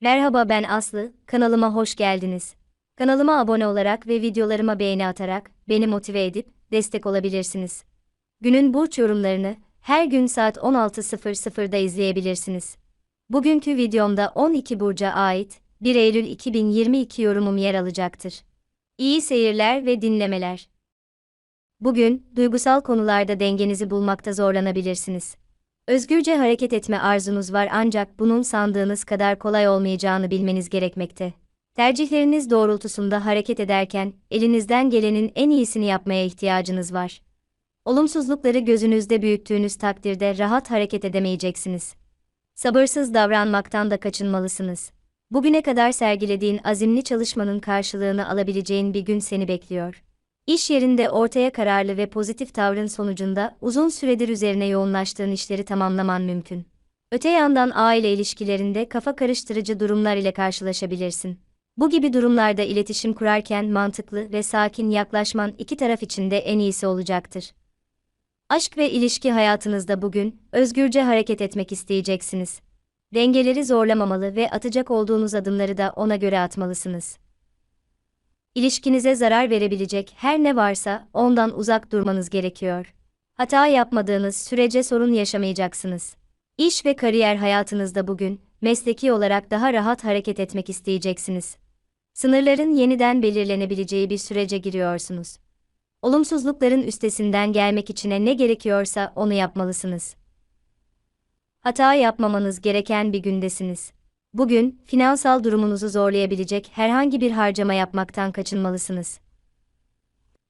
Merhaba ben Aslı, kanalıma hoş geldiniz. Kanalıma abone olarak ve videolarıma beğeni atarak beni motive edip destek olabilirsiniz. Günün burç yorumlarını her gün saat 16.00'da izleyebilirsiniz. Bugünkü videomda 12 burca ait 1 Eylül 2022 yorumum yer alacaktır. İyi seyirler ve dinlemeler. Bugün duygusal konularda dengenizi bulmakta zorlanabilirsiniz. Özgürce hareket etme arzunuz var ancak bunun sandığınız kadar kolay olmayacağını bilmeniz gerekmekte. Tercihleriniz doğrultusunda hareket ederken elinizden gelenin en iyisini yapmaya ihtiyacınız var. Olumsuzlukları gözünüzde büyüttüğünüz takdirde rahat hareket edemeyeceksiniz. Sabırsız davranmaktan da kaçınmalısınız. Bugüne kadar sergilediğin azimli çalışmanın karşılığını alabileceğin bir gün seni bekliyor. İş yerinde ortaya kararlı ve pozitif tavrın sonucunda uzun süredir üzerine yoğunlaştığın işleri tamamlaman mümkün. Öte yandan aile ilişkilerinde kafa karıştırıcı durumlar ile karşılaşabilirsin. Bu gibi durumlarda iletişim kurarken mantıklı ve sakin yaklaşman iki taraf için de en iyisi olacaktır. Aşk ve ilişki hayatınızda bugün özgürce hareket etmek isteyeceksiniz. Dengeleri zorlamamalı ve atacak olduğunuz adımları da ona göre atmalısınız. İlişkinize zarar verebilecek her ne varsa ondan uzak durmanız gerekiyor. Hata yapmadığınız sürece sorun yaşamayacaksınız. İş ve kariyer hayatınızda bugün mesleki olarak daha rahat hareket etmek isteyeceksiniz. Sınırların yeniden belirlenebileceği bir sürece giriyorsunuz. Olumsuzlukların üstesinden gelmek için ne gerekiyorsa onu yapmalısınız. Hata yapmamanız gereken bir gündesiniz. Bugün, finansal durumunuzu zorlayabilecek herhangi bir harcama yapmaktan kaçınmalısınız.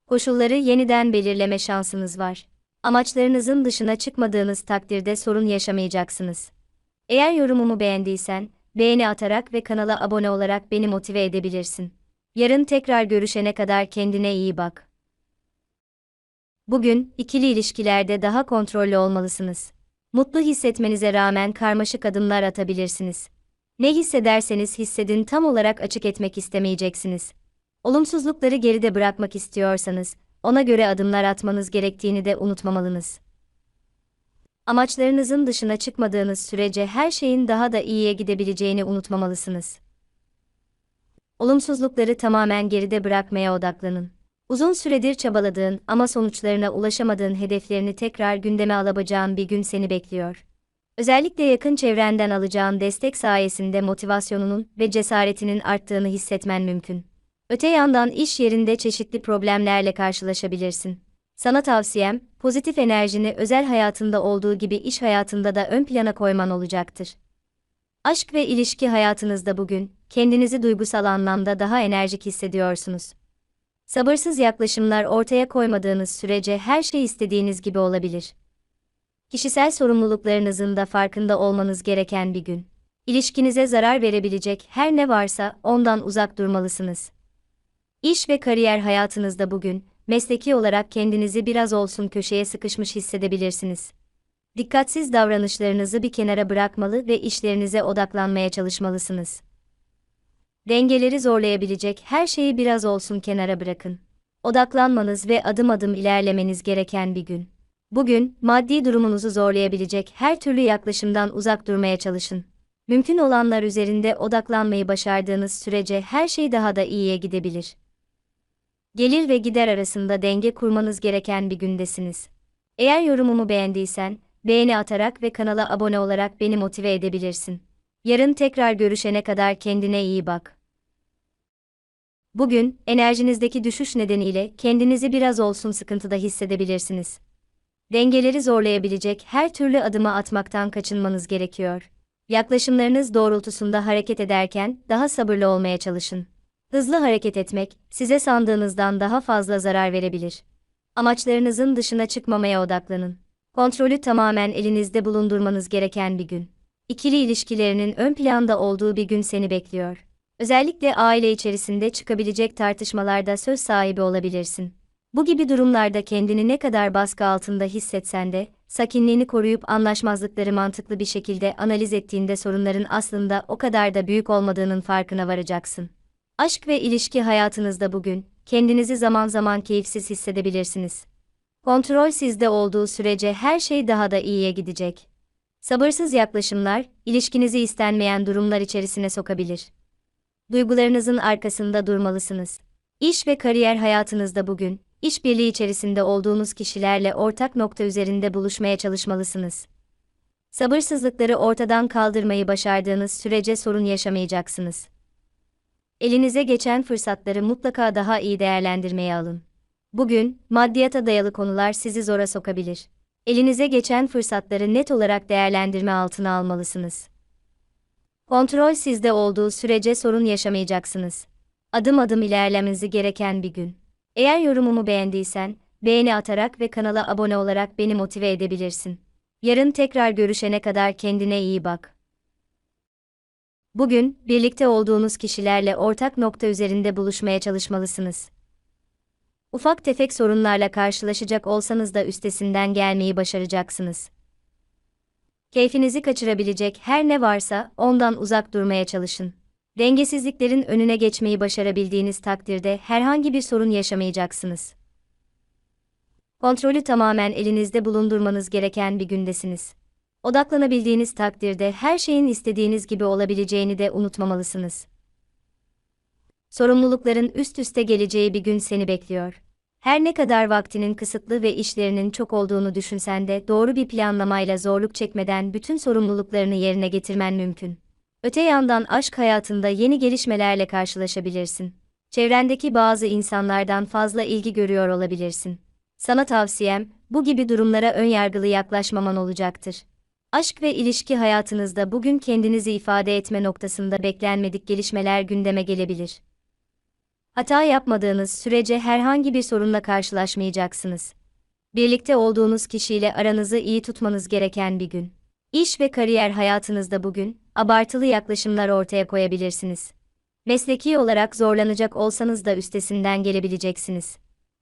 Koşulları yeniden belirleme şansınız var. Amaçlarınızın dışına çıkmadığınız takdirde sorun yaşamayacaksınız. Eğer yorumumu beğendiysen, beğeni atarak ve kanala abone olarak beni motive edebilirsin. Yarın tekrar görüşene kadar kendine iyi bak. Bugün, ikili ilişkilerde daha kontrollü olmalısınız. Mutlu hissetmenize rağmen karmaşık adımlar atabilirsiniz. Ne hissederseniz hissedin tam olarak açık etmek istemeyeceksiniz. Olumsuzlukları geride bırakmak istiyorsanız, ona göre adımlar atmanız gerektiğini de unutmamalınız. Amaçlarınızın dışına çıkmadığınız sürece her şeyin daha da iyiye gidebileceğini unutmamalısınız. Olumsuzlukları tamamen geride bırakmaya odaklanın. Uzun süredir çabaladığın ama sonuçlarına ulaşamadığın hedeflerini tekrar gündeme alabileceğin bir gün seni bekliyor. Özellikle yakın çevrenden alacağın destek sayesinde motivasyonunun ve cesaretinin arttığını hissetmen mümkün. Öte yandan iş yerinde çeşitli problemlerle karşılaşabilirsin. Sana tavsiyem, pozitif enerjini özel hayatında olduğu gibi iş hayatında da ön plana koyman olacaktır. Aşk ve ilişki hayatınızda bugün, kendinizi duygusal anlamda daha enerjik hissediyorsunuz. Sabırsız yaklaşımlar ortaya koymadığınız sürece her şey istediğiniz gibi olabilir. Kişisel sorumluluklarınızın da farkında olmanız gereken bir gün. İlişkinize zarar verebilecek her ne varsa ondan uzak durmalısınız. İş ve kariyer hayatınızda bugün, mesleki olarak kendinizi biraz olsun köşeye sıkışmış hissedebilirsiniz. Dikkatsiz davranışlarınızı bir kenara bırakmalı ve işlerinize odaklanmaya çalışmalısınız. Dengeleri zorlayabilecek her şeyi biraz olsun kenara bırakın. Odaklanmanız ve adım adım ilerlemeniz gereken bir gün. Bugün, maddi durumunuzu zorlayabilecek her türlü yaklaşımdan uzak durmaya çalışın. Mümkün olanlar üzerinde odaklanmayı başardığınız sürece her şey daha da iyiye gidebilir. Gelir ve gider arasında denge kurmanız gereken bir gündesiniz. Eğer yorumumu beğendiysen, beğeni atarak ve kanala abone olarak beni motive edebilirsin. Yarın tekrar görüşene kadar kendine iyi bak. Bugün, enerjinizdeki düşüş nedeniyle kendinizi biraz olsun sıkıntıda hissedebilirsiniz dengeleri zorlayabilecek her türlü adımı atmaktan kaçınmanız gerekiyor. Yaklaşımlarınız doğrultusunda hareket ederken daha sabırlı olmaya çalışın. Hızlı hareket etmek size sandığınızdan daha fazla zarar verebilir. Amaçlarınızın dışına çıkmamaya odaklanın. Kontrolü tamamen elinizde bulundurmanız gereken bir gün. İkili ilişkilerinin ön planda olduğu bir gün seni bekliyor. Özellikle aile içerisinde çıkabilecek tartışmalarda söz sahibi olabilirsin. Bu gibi durumlarda kendini ne kadar baskı altında hissetsen de, sakinliğini koruyup anlaşmazlıkları mantıklı bir şekilde analiz ettiğinde sorunların aslında o kadar da büyük olmadığının farkına varacaksın. Aşk ve ilişki hayatınızda bugün, kendinizi zaman zaman keyifsiz hissedebilirsiniz. Kontrol sizde olduğu sürece her şey daha da iyiye gidecek. Sabırsız yaklaşımlar, ilişkinizi istenmeyen durumlar içerisine sokabilir. Duygularınızın arkasında durmalısınız. İş ve kariyer hayatınızda bugün, işbirliği içerisinde olduğunuz kişilerle ortak nokta üzerinde buluşmaya çalışmalısınız. Sabırsızlıkları ortadan kaldırmayı başardığınız sürece sorun yaşamayacaksınız. Elinize geçen fırsatları mutlaka daha iyi değerlendirmeye alın. Bugün, maddiyata dayalı konular sizi zora sokabilir. Elinize geçen fırsatları net olarak değerlendirme altına almalısınız. Kontrol sizde olduğu sürece sorun yaşamayacaksınız. Adım adım ilerlemenizi gereken bir gün. Eğer yorumumu beğendiysen, beğeni atarak ve kanala abone olarak beni motive edebilirsin. Yarın tekrar görüşene kadar kendine iyi bak. Bugün, birlikte olduğunuz kişilerle ortak nokta üzerinde buluşmaya çalışmalısınız. Ufak tefek sorunlarla karşılaşacak olsanız da üstesinden gelmeyi başaracaksınız. Keyfinizi kaçırabilecek her ne varsa ondan uzak durmaya çalışın. Dengesizliklerin önüne geçmeyi başarabildiğiniz takdirde herhangi bir sorun yaşamayacaksınız. Kontrolü tamamen elinizde bulundurmanız gereken bir gündesiniz. Odaklanabildiğiniz takdirde her şeyin istediğiniz gibi olabileceğini de unutmamalısınız. Sorumlulukların üst üste geleceği bir gün seni bekliyor. Her ne kadar vaktinin kısıtlı ve işlerinin çok olduğunu düşünsen de doğru bir planlamayla zorluk çekmeden bütün sorumluluklarını yerine getirmen mümkün. Öte yandan aşk hayatında yeni gelişmelerle karşılaşabilirsin. Çevrendeki bazı insanlardan fazla ilgi görüyor olabilirsin. Sana tavsiyem, bu gibi durumlara önyargılı yaklaşmaman olacaktır. Aşk ve ilişki hayatınızda bugün kendinizi ifade etme noktasında beklenmedik gelişmeler gündeme gelebilir. Hata yapmadığınız sürece herhangi bir sorunla karşılaşmayacaksınız. Birlikte olduğunuz kişiyle aranızı iyi tutmanız gereken bir gün. İş ve kariyer hayatınızda bugün abartılı yaklaşımlar ortaya koyabilirsiniz. Mesleki olarak zorlanacak olsanız da üstesinden gelebileceksiniz.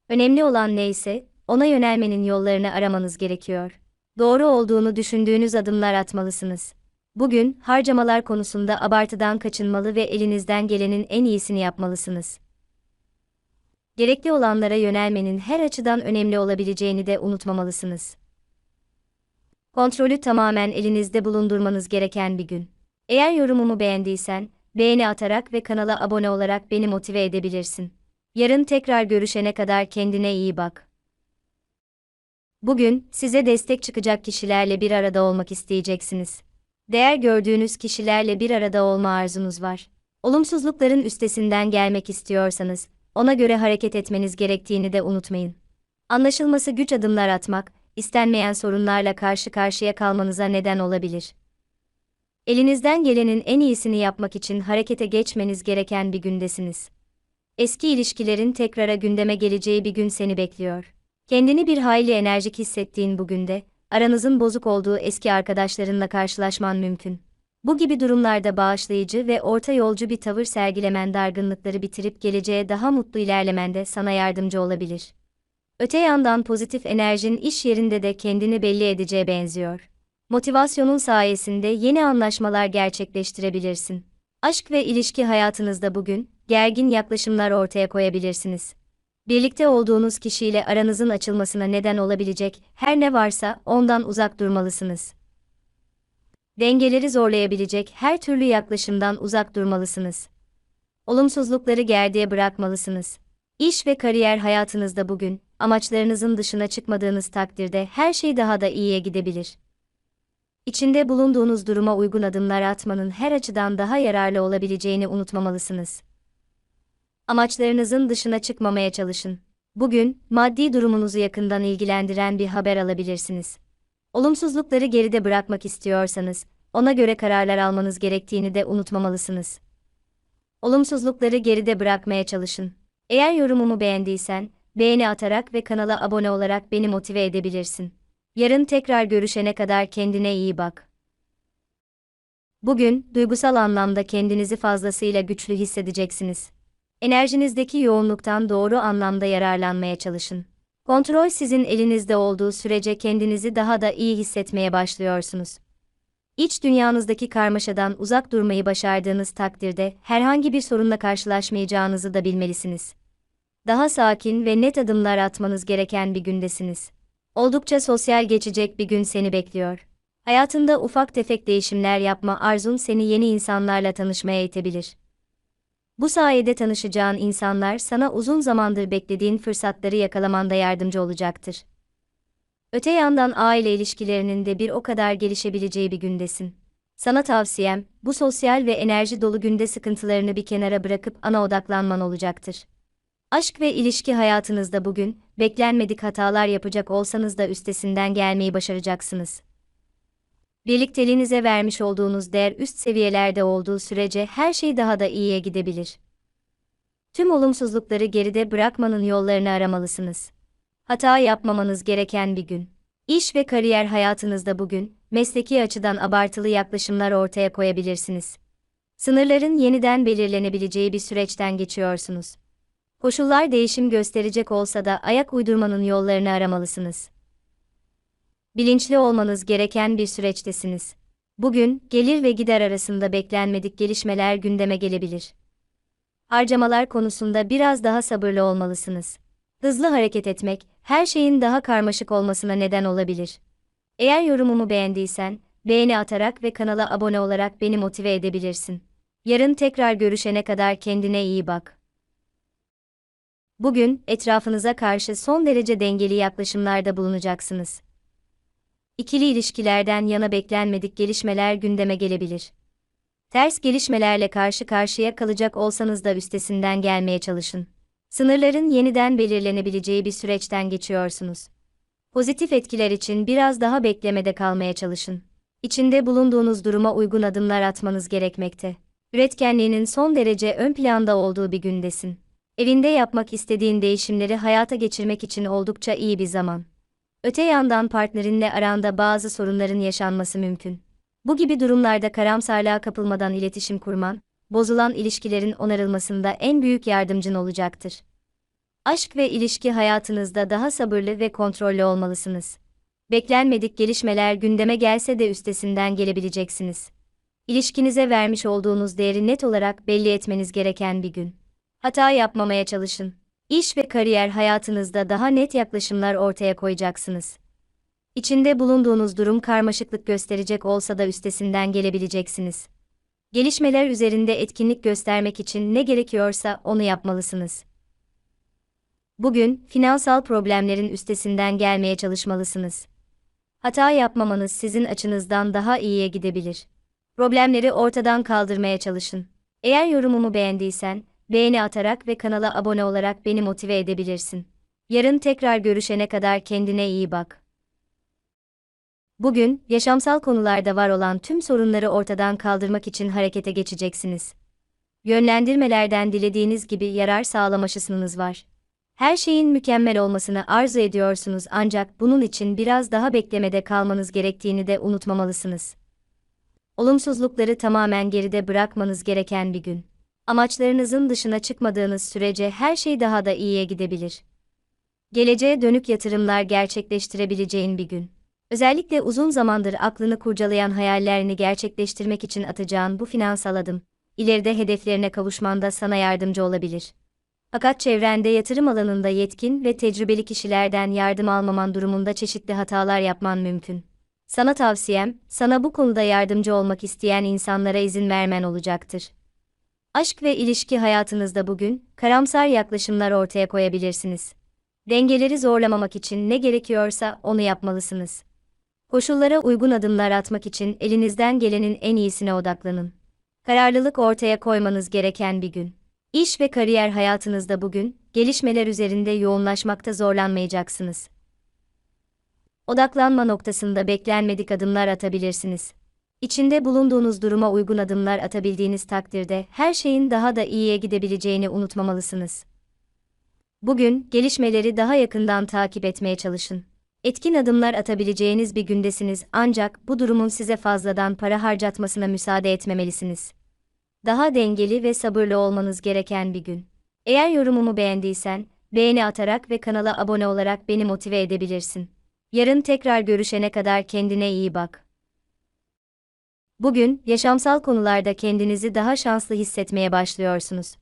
Önemli olan neyse, ona yönelmenin yollarını aramanız gerekiyor. Doğru olduğunu düşündüğünüz adımlar atmalısınız. Bugün harcamalar konusunda abartıdan kaçınmalı ve elinizden gelenin en iyisini yapmalısınız. Gerekli olanlara yönelmenin her açıdan önemli olabileceğini de unutmamalısınız. Kontrolü tamamen elinizde bulundurmanız gereken bir gün. Eğer yorumumu beğendiysen, beğeni atarak ve kanala abone olarak beni motive edebilirsin. Yarın tekrar görüşene kadar kendine iyi bak. Bugün size destek çıkacak kişilerle bir arada olmak isteyeceksiniz. Değer gördüğünüz kişilerle bir arada olma arzunuz var. Olumsuzlukların üstesinden gelmek istiyorsanız, ona göre hareket etmeniz gerektiğini de unutmayın. Anlaşılması güç adımlar atmak, istenmeyen sorunlarla karşı karşıya kalmanıza neden olabilir. Elinizden gelenin en iyisini yapmak için harekete geçmeniz gereken bir gündesiniz. Eski ilişkilerin tekrara gündeme geleceği bir gün seni bekliyor. Kendini bir hayli enerjik hissettiğin bugünde, aranızın bozuk olduğu eski arkadaşlarınla karşılaşman mümkün. Bu gibi durumlarda bağışlayıcı ve orta yolcu bir tavır sergilemen dargınlıkları bitirip geleceğe daha mutlu ilerlemende sana yardımcı olabilir. Öte yandan pozitif enerjin iş yerinde de kendini belli edeceğe benziyor. Motivasyonun sayesinde yeni anlaşmalar gerçekleştirebilirsin. Aşk ve ilişki hayatınızda bugün gergin yaklaşımlar ortaya koyabilirsiniz. Birlikte olduğunuz kişiyle aranızın açılmasına neden olabilecek her ne varsa ondan uzak durmalısınız. Dengeleri zorlayabilecek her türlü yaklaşımdan uzak durmalısınız. Olumsuzlukları gerdiğe bırakmalısınız. İş ve kariyer hayatınızda bugün amaçlarınızın dışına çıkmadığınız takdirde her şey daha da iyiye gidebilir. İçinde bulunduğunuz duruma uygun adımlar atmanın her açıdan daha yararlı olabileceğini unutmamalısınız. Amaçlarınızın dışına çıkmamaya çalışın. Bugün, maddi durumunuzu yakından ilgilendiren bir haber alabilirsiniz. Olumsuzlukları geride bırakmak istiyorsanız, ona göre kararlar almanız gerektiğini de unutmamalısınız. Olumsuzlukları geride bırakmaya çalışın. Eğer yorumumu beğendiysen, beğeni atarak ve kanala abone olarak beni motive edebilirsin. Yarın tekrar görüşene kadar kendine iyi bak. Bugün, duygusal anlamda kendinizi fazlasıyla güçlü hissedeceksiniz. Enerjinizdeki yoğunluktan doğru anlamda yararlanmaya çalışın. Kontrol sizin elinizde olduğu sürece kendinizi daha da iyi hissetmeye başlıyorsunuz. İç dünyanızdaki karmaşadan uzak durmayı başardığınız takdirde herhangi bir sorunla karşılaşmayacağınızı da bilmelisiniz. Daha sakin ve net adımlar atmanız gereken bir gündesiniz. Oldukça sosyal geçecek bir gün seni bekliyor. Hayatında ufak tefek değişimler yapma arzun seni yeni insanlarla tanışmaya itebilir. Bu sayede tanışacağın insanlar sana uzun zamandır beklediğin fırsatları yakalamanda yardımcı olacaktır. Öte yandan aile ilişkilerinin de bir o kadar gelişebileceği bir gündesin. Sana tavsiyem, bu sosyal ve enerji dolu günde sıkıntılarını bir kenara bırakıp ana odaklanman olacaktır. Aşk ve ilişki hayatınızda bugün, beklenmedik hatalar yapacak olsanız da üstesinden gelmeyi başaracaksınız. Birlikteliğinize vermiş olduğunuz değer üst seviyelerde olduğu sürece her şey daha da iyiye gidebilir. Tüm olumsuzlukları geride bırakmanın yollarını aramalısınız. Hata yapmamanız gereken bir gün. İş ve kariyer hayatınızda bugün, mesleki açıdan abartılı yaklaşımlar ortaya koyabilirsiniz. Sınırların yeniden belirlenebileceği bir süreçten geçiyorsunuz. Koşullar değişim gösterecek olsa da ayak uydurmanın yollarını aramalısınız. Bilinçli olmanız gereken bir süreçtesiniz. Bugün, gelir ve gider arasında beklenmedik gelişmeler gündeme gelebilir. Harcamalar konusunda biraz daha sabırlı olmalısınız. Hızlı hareket etmek, her şeyin daha karmaşık olmasına neden olabilir. Eğer yorumumu beğendiysen, beğeni atarak ve kanala abone olarak beni motive edebilirsin. Yarın tekrar görüşene kadar kendine iyi bak. Bugün, etrafınıza karşı son derece dengeli yaklaşımlarda bulunacaksınız. İkili ilişkilerden yana beklenmedik gelişmeler gündeme gelebilir. Ters gelişmelerle karşı karşıya kalacak olsanız da üstesinden gelmeye çalışın. Sınırların yeniden belirlenebileceği bir süreçten geçiyorsunuz. Pozitif etkiler için biraz daha beklemede kalmaya çalışın. İçinde bulunduğunuz duruma uygun adımlar atmanız gerekmekte. Üretkenliğinin son derece ön planda olduğu bir gündesin. Evinde yapmak istediğin değişimleri hayata geçirmek için oldukça iyi bir zaman. Öte yandan partnerinle aranda bazı sorunların yaşanması mümkün. Bu gibi durumlarda karamsarlığa kapılmadan iletişim kurman, bozulan ilişkilerin onarılmasında en büyük yardımcın olacaktır. Aşk ve ilişki hayatınızda daha sabırlı ve kontrollü olmalısınız. Beklenmedik gelişmeler gündeme gelse de üstesinden gelebileceksiniz. İlişkinize vermiş olduğunuz değeri net olarak belli etmeniz gereken bir gün. Hata yapmamaya çalışın. İş ve kariyer hayatınızda daha net yaklaşımlar ortaya koyacaksınız. İçinde bulunduğunuz durum karmaşıklık gösterecek olsa da üstesinden gelebileceksiniz. Gelişmeler üzerinde etkinlik göstermek için ne gerekiyorsa onu yapmalısınız. Bugün finansal problemlerin üstesinden gelmeye çalışmalısınız. Hata yapmamanız sizin açınızdan daha iyiye gidebilir. Problemleri ortadan kaldırmaya çalışın. Eğer yorumumu beğendiysen, beğeni atarak ve kanala abone olarak beni motive edebilirsin. Yarın tekrar görüşene kadar kendine iyi bak. Bugün, yaşamsal konularda var olan tüm sorunları ortadan kaldırmak için harekete geçeceksiniz. Yönlendirmelerden dilediğiniz gibi yarar sağlama şansınız var. Her şeyin mükemmel olmasını arzu ediyorsunuz ancak bunun için biraz daha beklemede kalmanız gerektiğini de unutmamalısınız. Olumsuzlukları tamamen geride bırakmanız gereken bir gün. Amaçlarınızın dışına çıkmadığınız sürece her şey daha da iyiye gidebilir. Geleceğe dönük yatırımlar gerçekleştirebileceğin bir gün. Özellikle uzun zamandır aklını kurcalayan hayallerini gerçekleştirmek için atacağın bu finansal adım, ileride hedeflerine kavuşmanda sana yardımcı olabilir. Fakat çevrende yatırım alanında yetkin ve tecrübeli kişilerden yardım almaman durumunda çeşitli hatalar yapman mümkün. Sana tavsiyem, sana bu konuda yardımcı olmak isteyen insanlara izin vermen olacaktır. Aşk ve ilişki hayatınızda bugün karamsar yaklaşımlar ortaya koyabilirsiniz. Dengeleri zorlamamak için ne gerekiyorsa onu yapmalısınız. Koşullara uygun adımlar atmak için elinizden gelenin en iyisine odaklanın. Kararlılık ortaya koymanız gereken bir gün. İş ve kariyer hayatınızda bugün gelişmeler üzerinde yoğunlaşmakta zorlanmayacaksınız. Odaklanma noktasında beklenmedik adımlar atabilirsiniz. İçinde bulunduğunuz duruma uygun adımlar atabildiğiniz takdirde her şeyin daha da iyiye gidebileceğini unutmamalısınız. Bugün gelişmeleri daha yakından takip etmeye çalışın. Etkin adımlar atabileceğiniz bir gündesiniz ancak bu durumun size fazladan para harcatmasına müsaade etmemelisiniz. Daha dengeli ve sabırlı olmanız gereken bir gün. Eğer yorumumu beğendiysen, beğeni atarak ve kanala abone olarak beni motive edebilirsin. Yarın tekrar görüşene kadar kendine iyi bak. Bugün, yaşamsal konularda kendinizi daha şanslı hissetmeye başlıyorsunuz.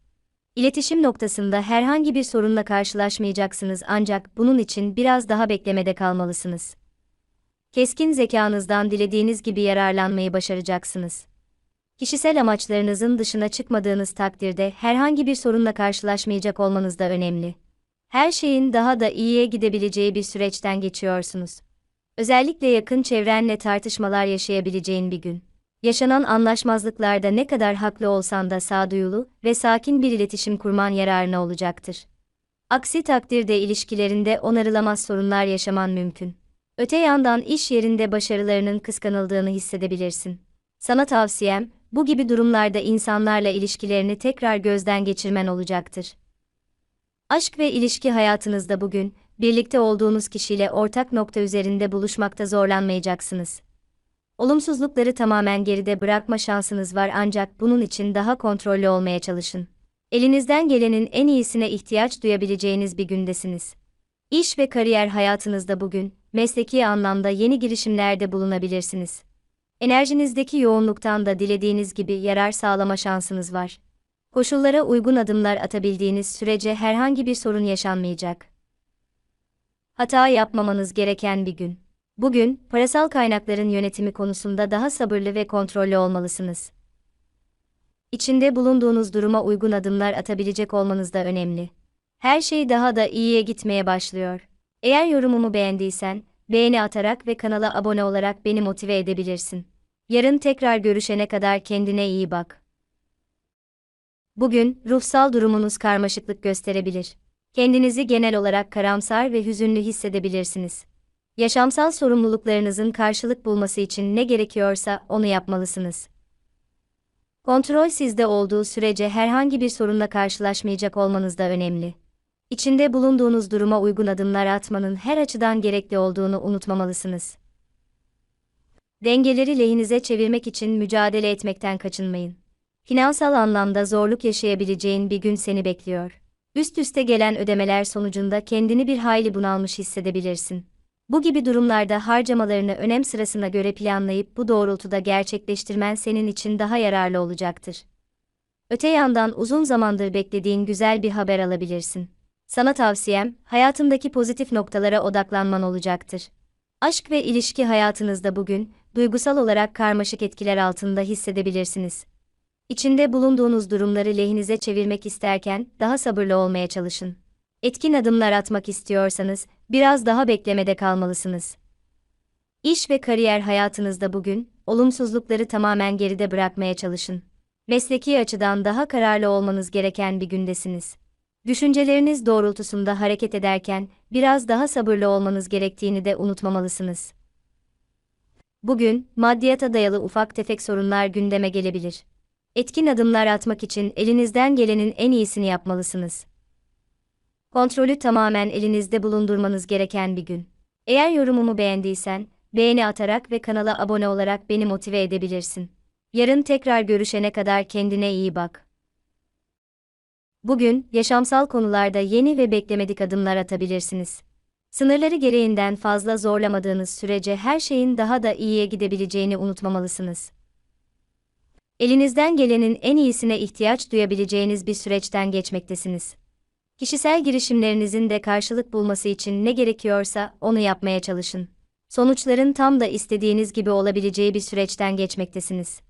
İletişim noktasında herhangi bir sorunla karşılaşmayacaksınız ancak bunun için biraz daha beklemede kalmalısınız. Keskin zekanızdan dilediğiniz gibi yararlanmayı başaracaksınız. Kişisel amaçlarınızın dışına çıkmadığınız takdirde herhangi bir sorunla karşılaşmayacak olmanız da önemli. Her şeyin daha da iyiye gidebileceği bir süreçten geçiyorsunuz. Özellikle yakın çevrenle tartışmalar yaşayabileceğin bir gün. Yaşanan anlaşmazlıklarda ne kadar haklı olsan da sağduyulu ve sakin bir iletişim kurman yararına olacaktır. Aksi takdirde ilişkilerinde onarılamaz sorunlar yaşaman mümkün. Öte yandan iş yerinde başarılarının kıskanıldığını hissedebilirsin. Sana tavsiyem, bu gibi durumlarda insanlarla ilişkilerini tekrar gözden geçirmen olacaktır. Aşk ve ilişki hayatınızda bugün, birlikte olduğunuz kişiyle ortak nokta üzerinde buluşmakta zorlanmayacaksınız. Olumsuzlukları tamamen geride bırakma şansınız var ancak bunun için daha kontrollü olmaya çalışın. Elinizden gelenin en iyisine ihtiyaç duyabileceğiniz bir gündesiniz. İş ve kariyer hayatınızda bugün, mesleki anlamda yeni girişimlerde bulunabilirsiniz. Enerjinizdeki yoğunluktan da dilediğiniz gibi yarar sağlama şansınız var. Koşullara uygun adımlar atabildiğiniz sürece herhangi bir sorun yaşanmayacak. Hata yapmamanız gereken bir gün. Bugün, parasal kaynakların yönetimi konusunda daha sabırlı ve kontrollü olmalısınız. İçinde bulunduğunuz duruma uygun adımlar atabilecek olmanız da önemli. Her şey daha da iyiye gitmeye başlıyor. Eğer yorumumu beğendiysen, beğeni atarak ve kanala abone olarak beni motive edebilirsin. Yarın tekrar görüşene kadar kendine iyi bak. Bugün, ruhsal durumunuz karmaşıklık gösterebilir. Kendinizi genel olarak karamsar ve hüzünlü hissedebilirsiniz. Yaşamsal sorumluluklarınızın karşılık bulması için ne gerekiyorsa onu yapmalısınız. Kontrol sizde olduğu sürece herhangi bir sorunla karşılaşmayacak olmanız da önemli. İçinde bulunduğunuz duruma uygun adımlar atmanın her açıdan gerekli olduğunu unutmamalısınız. Dengeleri lehinize çevirmek için mücadele etmekten kaçınmayın. Finansal anlamda zorluk yaşayabileceğin bir gün seni bekliyor. Üst üste gelen ödemeler sonucunda kendini bir hayli bunalmış hissedebilirsin. Bu gibi durumlarda harcamalarını önem sırasına göre planlayıp bu doğrultuda gerçekleştirmen senin için daha yararlı olacaktır. Öte yandan uzun zamandır beklediğin güzel bir haber alabilirsin. Sana tavsiyem, hayatındaki pozitif noktalara odaklanman olacaktır. Aşk ve ilişki hayatınızda bugün, duygusal olarak karmaşık etkiler altında hissedebilirsiniz. İçinde bulunduğunuz durumları lehinize çevirmek isterken, daha sabırlı olmaya çalışın. Etkin adımlar atmak istiyorsanız, biraz daha beklemede kalmalısınız. İş ve kariyer hayatınızda bugün, olumsuzlukları tamamen geride bırakmaya çalışın. Mesleki açıdan daha kararlı olmanız gereken bir gündesiniz. Düşünceleriniz doğrultusunda hareket ederken, biraz daha sabırlı olmanız gerektiğini de unutmamalısınız. Bugün, maddiyata dayalı ufak tefek sorunlar gündeme gelebilir. Etkin adımlar atmak için elinizden gelenin en iyisini yapmalısınız. Kontrolü tamamen elinizde bulundurmanız gereken bir gün. Eğer yorumumu beğendiysen, beğeni atarak ve kanala abone olarak beni motive edebilirsin. Yarın tekrar görüşene kadar kendine iyi bak. Bugün, yaşamsal konularda yeni ve beklemedik adımlar atabilirsiniz. Sınırları gereğinden fazla zorlamadığınız sürece her şeyin daha da iyiye gidebileceğini unutmamalısınız. Elinizden gelenin en iyisine ihtiyaç duyabileceğiniz bir süreçten geçmektesiniz. Kişisel girişimlerinizin de karşılık bulması için ne gerekiyorsa onu yapmaya çalışın. Sonuçların tam da istediğiniz gibi olabileceği bir süreçten geçmektesiniz.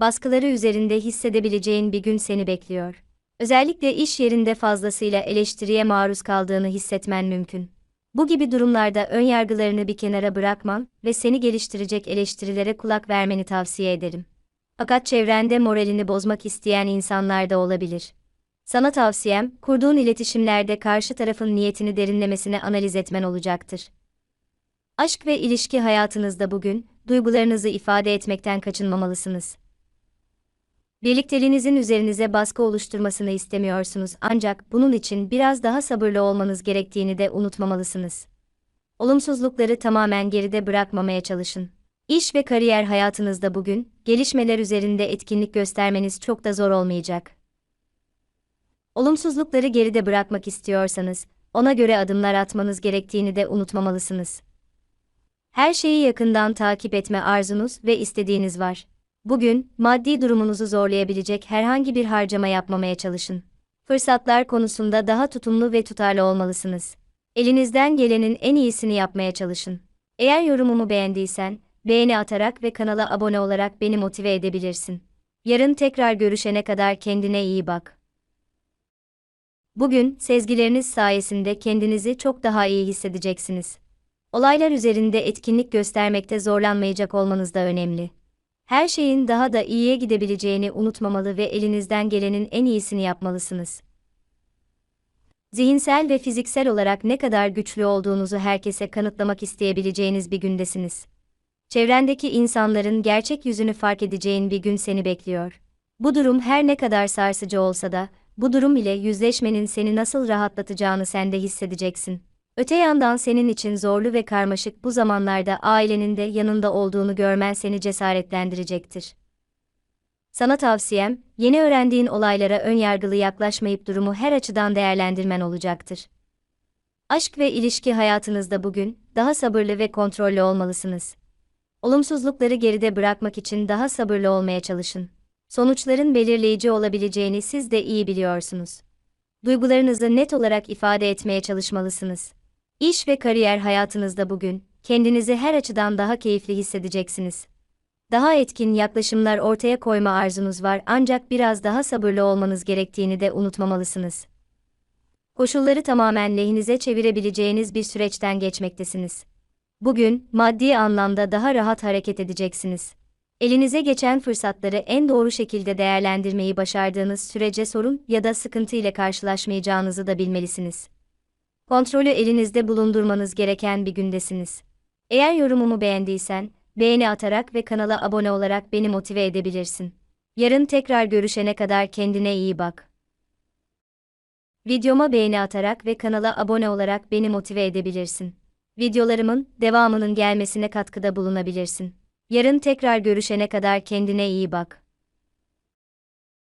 Baskıları üzerinde hissedebileceğin bir gün seni bekliyor. Özellikle iş yerinde fazlasıyla eleştiriye maruz kaldığını hissetmen mümkün. Bu gibi durumlarda ön yargılarını bir kenara bırakman ve seni geliştirecek eleştirilere kulak vermeni tavsiye ederim. Fakat çevrende moralini bozmak isteyen insanlar da olabilir. Sana tavsiyem, kurduğun iletişimlerde karşı tarafın niyetini derinlemesine analiz etmen olacaktır. Aşk ve ilişki hayatınızda bugün, duygularınızı ifade etmekten kaçınmamalısınız. Birlikteliğinizin üzerinize baskı oluşturmasını istemiyorsunuz ancak bunun için biraz daha sabırlı olmanız gerektiğini de unutmamalısınız. Olumsuzlukları tamamen geride bırakmamaya çalışın. İş ve kariyer hayatınızda bugün, gelişmeler üzerinde etkinlik göstermeniz çok da zor olmayacak. Olumsuzlukları geride bırakmak istiyorsanız, ona göre adımlar atmanız gerektiğini de unutmamalısınız. Her şeyi yakından takip etme arzunuz ve istediğiniz var. Bugün, maddi durumunuzu zorlayabilecek herhangi bir harcama yapmamaya çalışın. Fırsatlar konusunda daha tutumlu ve tutarlı olmalısınız. Elinizden gelenin en iyisini yapmaya çalışın. Eğer yorumumu beğendiysen, beğeni atarak ve kanala abone olarak beni motive edebilirsin. Yarın tekrar görüşene kadar kendine iyi bak. Bugün, sezgileriniz sayesinde kendinizi çok daha iyi hissedeceksiniz. Olaylar üzerinde etkinlik göstermekte zorlanmayacak olmanız da önemli. Her şeyin daha da iyiye gidebileceğini unutmamalı ve elinizden gelenin en iyisini yapmalısınız. Zihinsel ve fiziksel olarak ne kadar güçlü olduğunuzu herkese kanıtlamak isteyebileceğiniz bir gündesiniz. Çevrendeki insanların gerçek yüzünü fark edeceğin bir gün seni bekliyor. Bu durum her ne kadar sarsıcı olsa da, bu durum ile yüzleşmenin seni nasıl rahatlatacağını sen de hissedeceksin. Öte yandan senin için zorlu ve karmaşık bu zamanlarda ailenin de yanında olduğunu görmen seni cesaretlendirecektir. Sana tavsiyem, yeni öğrendiğin olaylara önyargılı yaklaşmayıp durumu her açıdan değerlendirmen olacaktır. Aşk ve ilişki hayatınızda bugün daha sabırlı ve kontrollü olmalısınız. Olumsuzlukları geride bırakmak için daha sabırlı olmaya çalışın. Sonuçların belirleyici olabileceğini siz de iyi biliyorsunuz. Duygularınızı net olarak ifade etmeye çalışmalısınız. İş ve kariyer hayatınızda bugün kendinizi her açıdan daha keyifli hissedeceksiniz. Daha etkin yaklaşımlar ortaya koyma arzunuz var ancak biraz daha sabırlı olmanız gerektiğini de unutmamalısınız. Koşulları tamamen lehinize çevirebileceğiniz bir süreçten geçmektesiniz. Bugün maddi anlamda daha rahat hareket edeceksiniz. Elinize geçen fırsatları en doğru şekilde değerlendirmeyi başardığınız sürece sorun ya da sıkıntı ile karşılaşmayacağınızı da bilmelisiniz. Kontrolü elinizde bulundurmanız gereken bir gündesiniz. Eğer yorumumu beğendiysen, beğeni atarak ve kanala abone olarak beni motive edebilirsin. Yarın tekrar görüşene kadar kendine iyi bak. Videoma beğeni atarak ve kanala abone olarak beni motive edebilirsin. Videolarımın devamının gelmesine katkıda bulunabilirsin. Yarın tekrar görüşene kadar kendine iyi bak.